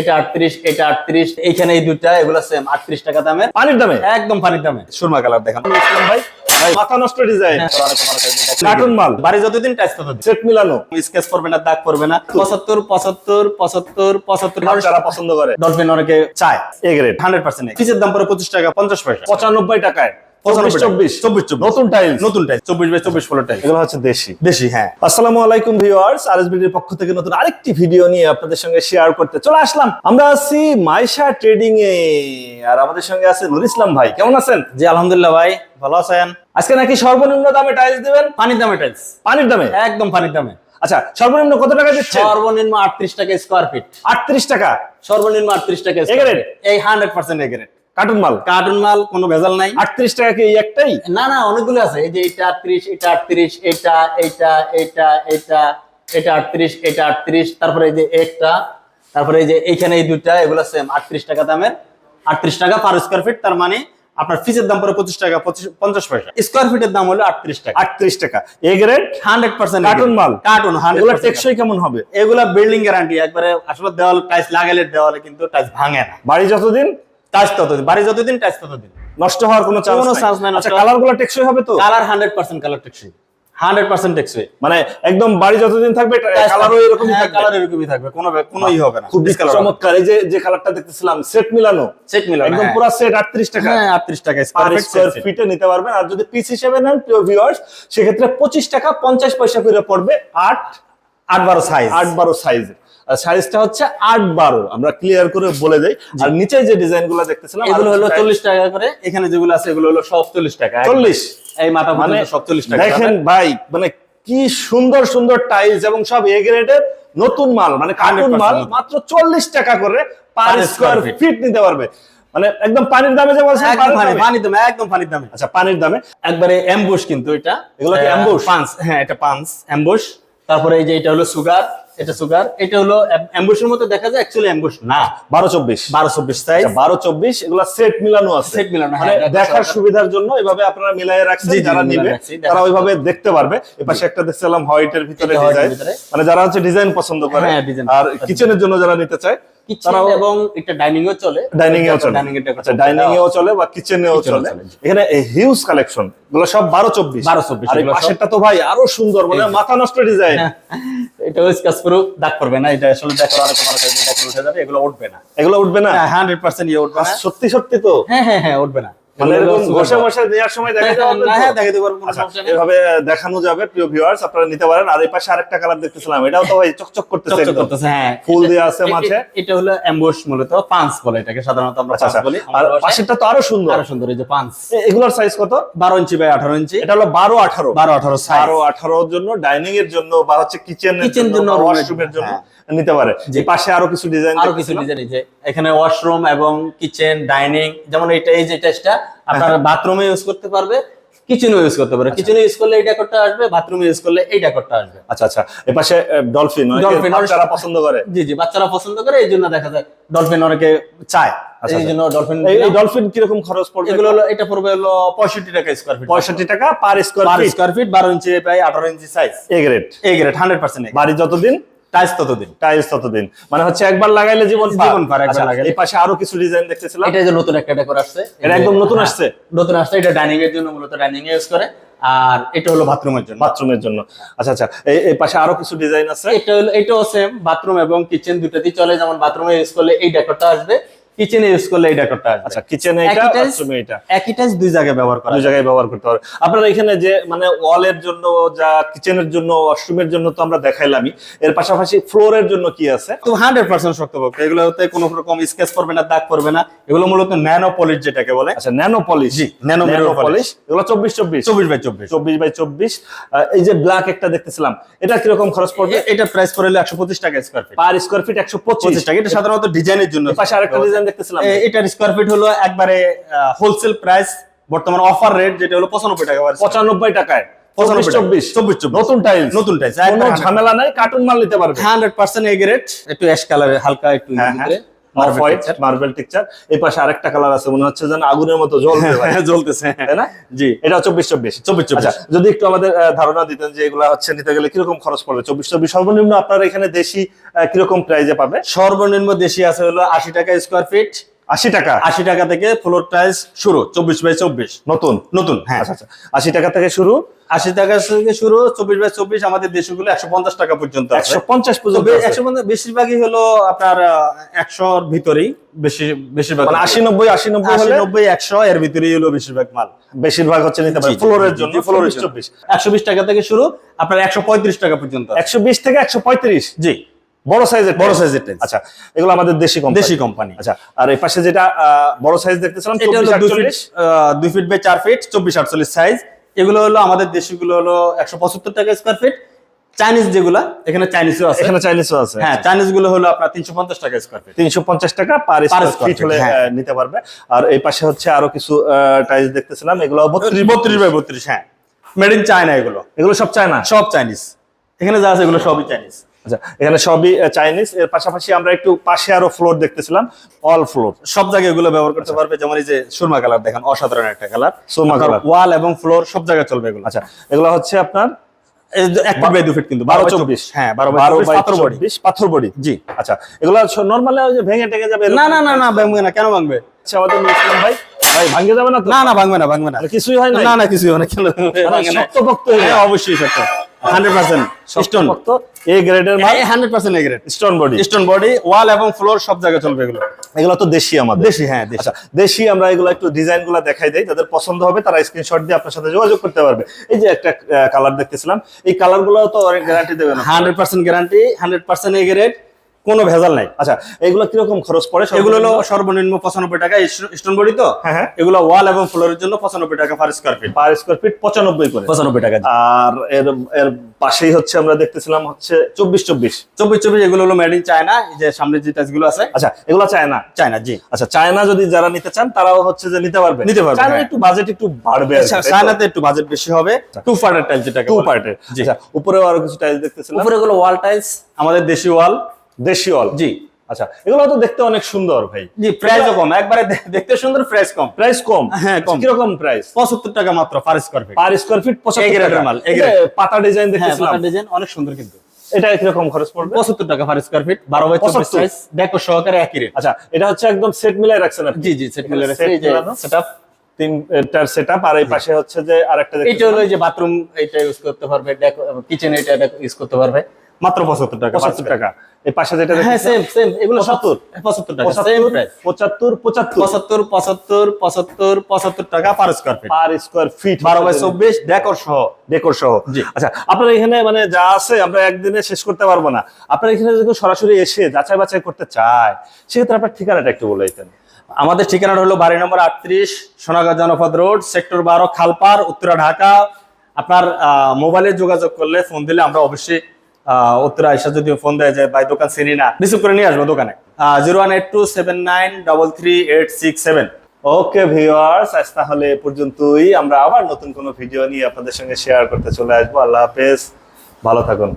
এটা আটত্রিশ এটা আটত্রিশ এইখানে এই দুইটা এগুলো সেম আটত্রিশ টাকা দামের। পানির দামে? একদম পানির দামে। সুরমা কালার দেখান। ভাই। ভাই মাথা নষ্ট ডিজাইন। কার্টুন কার্টুন মাল। বাড়ি যতদিন টাইস ততদিন সেট মিলানো। স্কেচ করবে না দাগ করবে না। পঁচাত্তর পঁচাত্তর পঁচাত্তর পঁচাত্তর। যারা পছন্দ করে। ডলফিন অনেকে চায়। এ গ্রেড হান্ড্রেড পার্সেন্ট পিসের দাম পরে পঁচিশ টাকা পঞ্চাশ পয়সা। পঁচানব্বই টাকায়। চব্বিশ চব্বিশ। চব্বিশ চব্বিশ। নতুন টাইলস নতুন টাইস চব্বিশ বাই চব্বিশ ফোলো টাইস এগুলো হচ্ছে দেশি। বেশি হ্যাঁ। আসসালামু আলাইকুম ভিউয়ার্স আরএসবিডির পক্ষ থেকে নতুন আরেকটি ভিডিও নিয়ে আপনাদের সঙ্গে শেয়ার করতে চলে আসলাম। আমরা আছি মাইশা ট্রেডিং এ আর আমাদের সঙ্গে আছে নুর ইসলাম ভাই। কেমন আছেন? জি আলহামদুলিল্লাহ ভাই ভালো আছেন? আজকে নাকি সর্বনিম্ন দামে টাইলস দিবেন? পানির দামে টাইলস পানির দামে? একদম পানির দামে। আচ্ছা সর্বনিম্ন কত টাকা দিচ্ছে সর্বনিম্ন আটত্রিশ টাকা স্কোয়ার ফিট আটত্রিশ টাকা? সর্বনিম্ন আটত্রিশ টাকা এই hundred percent A grade carton মাল? কার্টুন মাল কোনো ভেজাল নাই। আটত্রিশ টাকা কি একটাই? না না অনেকগুলো আছে। এই যে এটা আটত্রিশ এটা আটত্রিশ এটা এটা এটা এটা এটা আটত্রিশ এটা আটত্রিশ তারপরে এই যে একটা তারপরে এই যে এইখানে এই দুইটা এগুলো সেম আটত্রিশ টাকা দামের। আটত্রিশ টাকা পার স্কোয়ার ফিট তার মানে আপনার ফিসের দাম পরে পঁচিশ টাকা পঞ্চাশ পয়সা। স্কোয়ার ফিটের দাম হলো আটত্রিশ টাকা। আটত্রিশ টাকা। A grade hundred percent carton মাল? কার্টুন এগুলো টেকসই কেমন হবে? এগুলা বিল্ডিং গ্যারান্টি একবারে আসলে দেওয়াল টাইস লাগালে দেওয়ালে কিন্তু টাইস ভাঙে না। বাড়ি যতদিন টাইস ততদিন বাড়ি যতদিন টাইস ততদিন। নষ্ট হওয়ার কোনো চান্স কোনো নাই। নাই আচ্ছা। কালারগুলো টেকসই হবে তো? কালার হান্ড্রেড পার্সেন্ট কালার টেকসই। হান্ড্রেড পার্সেন্ট টেকসই। মানে একদম বাড়ি যতদিন থাকবে কালারও এরকমই থাকবে। কালার এরকমই থাকবে। কোনো কোনো ই হবে না। খুব চমৎকার। এই যে যে কালারটা দেখতেছিলাম সেট মিলানো। সেট মিলানো একদম হ্যাঁ। পুরো সেট 38 টাকা। হ্যাঁ 38 টাকা পার স্কয়ার ফিটে নিতে পারবেন। আর যদি পিস হিসেবে নেন প্রিয় ভিউয়ার্স সেক্ষেত্রে 25 টাকা 50 পয়সা করে পড়বে 8 8 12 সাইজ 8 12 সাইজ সাইজটা হচ্ছে 8 12 আমরা ক্লিয়ার করে বলে দেই। আর নিচে যে ডিজাইনগুলো দেখতেছিলাম এগুলো হলো চল্লিশ টাকা করে। এখানে যেগুলো আছে এগুলো হলো সব 40 টাকা। 40 এই মাথা মানে সব 40 টাকা। দেখেন ভাই মানে কি সুন্দর সুন্দর টাইলস এবং সব এ গ্রেডের নতুন মাল মানে কার্টুন মাল মাত্র চল্লিশ টাকা করে পার স্কোয়ার ফিট নিতে পারবে। মানে একদম পানির দামে যে বলছেন পানির পানি দামে। একদম পানির দামে। আচ্ছা পানির দামে। একবারে অ্যাম্বুশ কিন্তু এটা। এগুলো কি ambush? পাঁচ হ্যাঁ এটা পাঁচ অ্যাম্বুশ তারপরে এই যে এটা হলো সুগার এটা সুগার এটা হলো অ্যাম্বুশের মতো দেখা যায় অ্যাকচুয়ালি অ্যাম্বুশ না। বারো চব্বিশ। 12 24 সাইজ বারো চব্বিশ এগুলা সেট মিলানো আছে। Set মিলানো, মানে হ্যাঁ, দেখার সুবিধার জন্য এভাবে আপনারা মিলাই রাখছেন যারা নিবে তারা ওইভাবে দেখতে পারবে। এপাশে একটা দেখছিলাম হোয়াইটের ভিতরে ডিজাইন। মানে যারা হচ্ছে ডিজাইন পছন্দ করে হ্যাঁ, আর। কিচেনের জন্য যারা নিতে চায় এবং এটা ডাইনিং এও চলে ডাইনিং এও চলে। ডাইনিং আচ্ছা ডাইনিং এও চলে বা কিচেনেও চলে। এখানে হিউজ কালেকশনগুলো সব বারো চব্বিশ। 12 24 আর এই এগুলো সব- পাশেরটা তো ভাই আরও সুন্দর মানে মাথা নষ্ট ডিজাইন এটা স্কাচ প্রুফ দাগ করবে না এটা আসলে দেখো অনেক অনেক দাগ উঠে যাবে এগুলো উঠবে না। এগুলো উঠবে না? হ্যাঁ হান্ড্রেড পার্সেন্ট ইয়ে উঠবে না। সত্যি সত্যি তো? হ্যাঁ হ্যাঁ হ্যাঁ উঠবে না। মানে হ্যাঁ, যাবে দেখাতে পারব, কোনো সমস্যা নেই। এভাবে দেখানো যাবে প্রিয় ভিউয়ার্স আপনারা নিতে পারেন। আর এই পাশে আরেকটা কালার দেখতেছিলাম এটাও তো ভাই চকচক করতেছে করতেছে, হ্যাঁ। ফুল দেয়া আছে মাঝে। এটা হলো অ্যাম্বুশ মূলত পাঁচ বলে এটাকে সাধারণত আমরা আচ্ছা পাঁচ আচ্ছা। বলি। আর পাশেরটা তো আরও সুন্দর। আরও সুন্দর এই যে পাঁচ। এগুলোর সাইজ কত? বারো ইঞ্চি বাই আঠারো ইঞ্চি। এটা হলো বারো আঠারো। বারো আঠারো সাইজ বারো আঠারোর জন্য ডাইনিং এর জন্য বা হচ্ছে কিচেন জন্য, ওয়াশরুমের জন্য নিতে পারে। যে পাশে আরও কিছু ডিজাইন আরও কিছু ডিজাইন যে এখানে ওয়াশরুম এবং কিচেন ডাইনিং যেমন এটা এই যে টেস্টটা আপনার হ্যাঁ। বাথরুমে ইউজ করতে পারবে কিচেনে ইউজ করতে কিচেনে ইউজ করলে এই ডেকোরটা আসবে বাথরুমে ইউজ করলে এই ডেকোরটা আসবে। আচ্ছা আচ্ছা। এই পাশে ডলফিন Dolphin, যারা পছন্দ করে। জি জি বাচ্চারা পছন্দ করে এই জন্য দেখা যায় ডলফিন অনেকে চায়। আচ্ছা, এই জন্য ডলফিন এই এই ডলফিন কীরকম খরচ পড়বে? এগুলো হলো এটা পড়বে হলো পঁয়ষট্টি টাকা স্কোয়ার ফিট পঁয়ষট্টি টাকা per square per feet square feet বারো ইঞ্চি প্রায় আঠারো ইঞ্চি সাইজ এ গ্রেড এই গ্রেড হান্ড্রেড পার্সেন্ট বাড়ি যতদিন ততদিন টাইলস ততদিন। মানে হচ্ছে একবার লাগাইলে জীবন জীবন পার, একবার আচ্ছা, লাগাইলে। এই পাশে আরও কিছু ডিজাইন দেখতেছিলাম। এটা যে নতুন একটা ডেকোর আসছে। এটা একদম নতুন হ্যাঁ, আসছে? নতুন আসছে এটা ডাইনিং এর জন্য মূলত ডাইনিং এ ইউজ করে। আর এটা হলো বাথরুমের জন্য। বাথরুমের জন্য। আচ্ছা আচ্ছা এই পাশে আরও কিছু ডিজাইন আছে? এটা হলো এটাও সেম বাথরুম এবং কিচেন দুটাতেই চলে। যেমন বাথরুমে ইউজ করলে এই ডেকোরটা আসবে। কিচেনে ইউজ করলে এই ডেকোরটা আসবে। আচ্ছা কিচেনে এটা বাথরুমে এটা। একই টাইলস দুই জায়গায় ব্যবহার করা দুই জায়গায় ব্যবহার করতে পারবে আপনারা এখানে যে মানে ওয়ালের জন্য যা কিচেনের জন্য ওয়াশরুমের জন্য তো আমরা দেখাইলামই এর পাশাপাশি ফ্লোরের জন্য কি আছে? তো হান্ড্রেড পার্সেন্ট শক্তপোক্ত এগুলোতে কোনো রকম স্কেচ করবে না দাগ করবে না। এগুলো মূলত ন্যানো পলিশ যেটাকে বলে। আচ্ছা ন্যানো পলিশ জি, nano mirror পলিশ এগুলো চব্বিশ চব্বিশ। চব্বিশ বাই চব্বিশ। চব্বিশ বাই চব্বিশ। এই যে ব্ল্যাক একটা দেখতেছিলাম এটা কীরকম খরচ পড়বে? এটা প্রাইস পড়ে হলো একশো পঁচিশ টাকা square feet per square feet একশো পঁচিশ। পঁচিশ টাকা। এটা সাধারণত ডিজাইনের জন্য পাশে আরেকটা ডিজাইন দেখতেছিলাম এটার স্কোয়ার ফিট হলো একবারে হোলসেল প্রাইস বর্তমান অফার রেট যেটা হলো পঁচানব্বই টাকা পঁচানব্বই টাকায়। নতুন টাইলস নতুন টাইলস কোনো ঝামেলা নাই কার্টুন মাল নিতে পারবে। হান্ড্রেড পার্সেন্ট এগ রেট একটু অ্যাশ কালারের হালকা একটু হ্যাঁ, হ্যাঁ। অফ হোয়াইট মার্বেল টেক্সচার এই পাশে আরেকটা কালার আছে মনে হচ্ছে যেন আগুনের মতো জ্বলবে। জ্বলতেছে তাই না? জি। এটা চব্বিশ চব্বিশ। চব্বিশ চব্বিশ। আচ্ছা যদি একটু আমাদের ধারণা দিতেন যে এগুলা হচ্ছে নিতে গেলে কীরকম খরচ পড়বে? চব্বিশ চব্বিশ সর্বনিম্ন আপনার এখানে দেশি কীরকম প্রাইজে পাবে? সর্বনিম্ন দেশি আছে হলো আশি টাকা স্কোয়ার ফিট আশি টাকা। আশি টাকা থেকে ফ্লোর টাইলস শুরু চব্বিশ বাই চব্বিশ। নতুন? নতুন হ্যাঁ। আচ্ছা আচ্ছা। আশি টাকা থেকে শুরু? আশি টাকা থেকে শুরু চব্বিশ বাই চব্বিশ আমাদের দেশগুলো একশো পঞ্চাশ টাকা পর্যন্ত একশো পঞ্চাশ পর্যন্ত একশো পঞ্চাশ বেশিরভাগই হলো আপনার একশোর ভিতরেই বেশি বেশিরভাগ মানে আশি নব্বই আশি নব্বই আশি নব্বই একশো এর ভিতরেই হলো বেশিরভাগ মাল। বেশিরভাগ হচ্ছে নিতে পারে ফ্লোরের জন্য। ফ্লোরের চব্বিশ। একশো বিশ টাকা থেকে শুরু আপনার একশো পঁয়ত্রিশ টাকা পর্যন্ত একশো বিশ থেকে একশো পঁয়ত্রিশ? জি। বড় সাইজের বড় সাইজের টাইলস আচ্ছা এগুলো আমাদের দেশি কোম্পানি দেশি কোম্পানি আচ্ছা আর এই পাশে যেটা বড় সাইজ দেখতেছিলাম এটা হলো চব্বিশ দুই ফিট আটচল্লিশ। আহ, দুই ফিট বাই চার ফিট চব্বিশ আটচল্লিশ সাইজ এগুলো হলো আমাদের দেশিগুলো হলো একশো পঁচাত্তর টাকা স্কোয়ার ফিট চাইনিজ যেগুলা এখানে চাইনিজও আছে। এখানে চাইনিজও আছে হ্যাঁ চাইনিজগুলো হলো আপনার তিনশো পঞ্চাশ টাকা স্কোয়ার ফিট তিনশো পঞ্চাশ টাকা পার স্কোয়ার ফিট হলে হ্যাঁ। নিতে পারবে। আর এই পাশে হচ্ছে আরও কিছু টাইলস দেখতেছিলাম এগুলো বত্রিশ বত্রিশ বাই বত্রিশ হ্যাঁ। মেড ইন চায়না এগুলো। এগুলো সব চায়না সব চাইনিজ এখানে যা আছে এগুলো সবই চাইনিজ আচ্ছা এখানে সবই চাইনিজ এর পাশাপাশি আমরা একটু পাশে আরও ফ্লোর দেখতেছিলাম অল ফ্লোর সব জায়গায় এগুলো ব্যবহার করতে পারবে যেমন এই যে সুরমা কালার দেখেন অসাধারণ একটা কালার সুরমা colour। ওয়াল এবং ফ্লোর সব জায়গায় চলবে এগুলো। আচ্ছা এগুলো হচ্ছে আপনার এই যে এক ফিট বাই দু ফিট কিন্তু বারো চব্বিশ। হ্যাঁ বারো বারো পাথর বডি। পাথর বডি। জি। আচ্ছা এগুলো নর্মালি ওই ভেঙে টেঙে যাবে না না না না ভাঙবে না। কেন ভাঙবে? আচ্ছা আমাদের ভাই। ভাই ভাঙে যাবে না না না ভাঙবে না ভাঙবে না। মানে কিছুই হয় না না না কিছু না। কেন ভাঙে না। হ্যাঁ, অবশ্যই পার্সেন্ট স্টোন। শক্তপোক্ত গ্রেডের মাল hundred percent A grade stone body. Stone body wall এবং ফ্লোর সব জায়গায় চলবে এগুলো। এগুলো তো দেশি আমাদের। দেশি হ্যাঁ দেশি। আচ্ছা দেশি আমরা এগুলো একটু ডিজাইনগুলো দেখাই দেই যাদের পছন্দ হবে তারা স্ক্রিনশট দিয়ে আপনার সাথে যোগাযোগ করতে পারবে। এই যে একটা কালার দেখতেছিলাম এই কালারগুলো তো অনেক গ্যারান্টি দেবে না। Hundred percent guarantee hundred percent A grade কোনো ভেজাল নাই। আচ্ছা এগুলো কীরকম খরচ পড়ে? এগুলো হলো সর্বনিম্ন পঁচানব্বই টাকা স্টোন বডি তো? হ্যাঁ হ্যাঁ। এগুলো ওয়াল এবং ফ্লোরের জন্য পঁচানব্বই টাকা per square feet per square feet পঁচানব্বই করে। পঁচানব্বই টাকা আর এর এর পাশেই হচ্ছে আমরা দেখতেছিলাম হচ্ছে চব্বিশ চব্বিশ চব্বিশ চব্বিশ এগুলো হলো মেড ইন চায়না এই যে সামনে যে টাচগুলো আছে। আচ্ছা এগুলো চায়না? চায়না জি। আচ্ছা চায়না যদি যারা নিতে চান তারাও হচ্ছে যে নিতে পারবে। নিতে পারবে, চায়নার হ্যাঁ। একটু বাজেট একটু বাড়বে কি, চায়নাতে একটু বাজেট বেশি হবে। টু পার্টের টাইলস যেটাকে টু পার্টের জি। আচ্ছা উপরেও আরও কিছু টাইলস দেখতেছিলাম। উপরে এগুলো ওয়াল টাইলস আমাদের দেশি ওয়াল দেশি জি। আচ্ছা এগুলো তো দেখতে অনেক সুন্দর ভাই। জি প্রাইসও কম। একবারে দেখতে সুন্দর প্রাইস কম। প্রাইস কম। হ্যাঁ, কম। কীরকম প্রাইস পঁচাত্তর টাকা মাত্র per square feet per square feet A পঁচাত্তর grade টাকা। মাল, এই পাতা ডিজাইন হ্যাঁ দেখতেছিলাম। পাতা ডিজাইন অনেক সুন্দর কিন্তু। এটা কীরকম খরচ পড়বে? পঁচাত্তর টাকা পার স্কোয়ার ফিট বারো বাই চব্বিশ সাইজ দেখো সহকারে একই রেট আচ্ছা এটা হচ্ছে একদম সেট মিলাই রাখছেন জি জি সেট মিলে set মিলানো। সেটআপ তিনটার সেট আপ আর এই পাশে হচ্ছে যে আরেকটা এটা হলো যে বাথরুম এটা ইউজ করতে পারবে। কিচেন এটা ইউজ করতে পারবে। মাত্র পঁচাত্তর টাকা পঁচাত্তর টাকা। এই পাশে যেটা হ্যাঁ দেখতেছেন সেম সেম এগুলো পঁচাত্তর? পঁচাত্তর টাকা সেম প্রাইস পঁচাত্তর পঁচাত্তর। পঁচাত্তর পঁচাত্তর পঁচাত্তর পঁচাত্তর টাকা per square feet per square feet বারো বাই চব্বিশ ডেকর সহ ডেকোর সহ। আচ্ছা আপনার এখানে মানে যা আছে আমরা একদিনে শেষ করতে পারব না। আপনার এখানে যদি সরাসরি এসে যাচাই বাছাই করতে চায় সেক্ষেত্রে আপনার ঠিকানাটা একটু বলে দিতেন। আমাদের ঠিকানাটা হলো বাড়ি নম্বর আটত্রিশ সোনাগাঁ জনপদ রোড সেক্টর বারো খালপার উত্তরা ঢাকা। আপনার আহ, মোবাইলে যোগাযোগ করলে ফোন দিলে আমরা অবশ্যই উত্তরা এসে যদি ফোন দেয় যে, ভাই, দোকান চিনি না। রিসিভ করে নিয়ে আসব দোকানে। Zero one eight two seven nine double three eight six seven okay viewers আজ তাহলে এ পর্যন্তই। আমরা আবার নতুন কোনো ভিডিও নিয়ে আপনাদের সঙ্গে শেয়ার করতে চলে আসব। আল্লাহ হাফেজ। ভালো থাকুন।